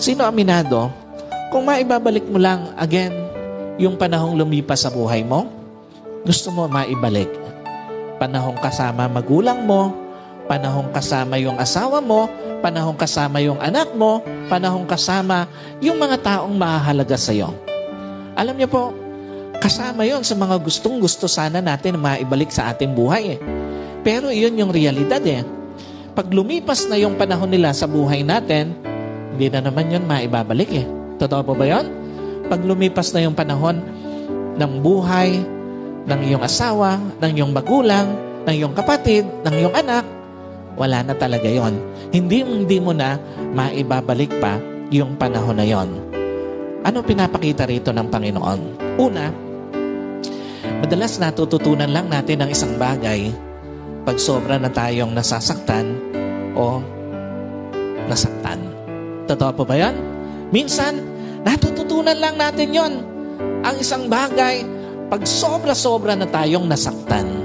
Sino aminado? Kung maibabalik mo lang again yung panahong lumipas sa buhay mo, gusto mo maibalik. Panahong kasama magulang mo, panahong kasama yung asawa mo, panahong kasama yung anak mo, panahong kasama yung mga taong mahalaga sa iyo. Alam niyo po, kasama yon sa mga gustong gusto sana natin na maibalik sa ating buhay eh. Pero iyon yung realidad eh. Pag lumipas na yung panahon nila sa buhay natin, hindi na naman yun maibabalik eh. Totoo po ba yun? Pag lumipas na yung panahon ng buhay, ng iyong asawa, ng iyong magulang, ng iyong kapatid, ng iyong anak, wala na talaga yon. Hindi, hindi mo na maibabalik pa yung panahon na yon. Ano pinapakita rito ng Panginoon? Una, madalas natututunan lang natin ng isang bagay pag sobra na tayong nasasaktan o nasaktan. Totoo po ba yan? Minsan, natututunan lang natin yon. Ang isang bagay, pag sobra-sobra na tayong nasaktan.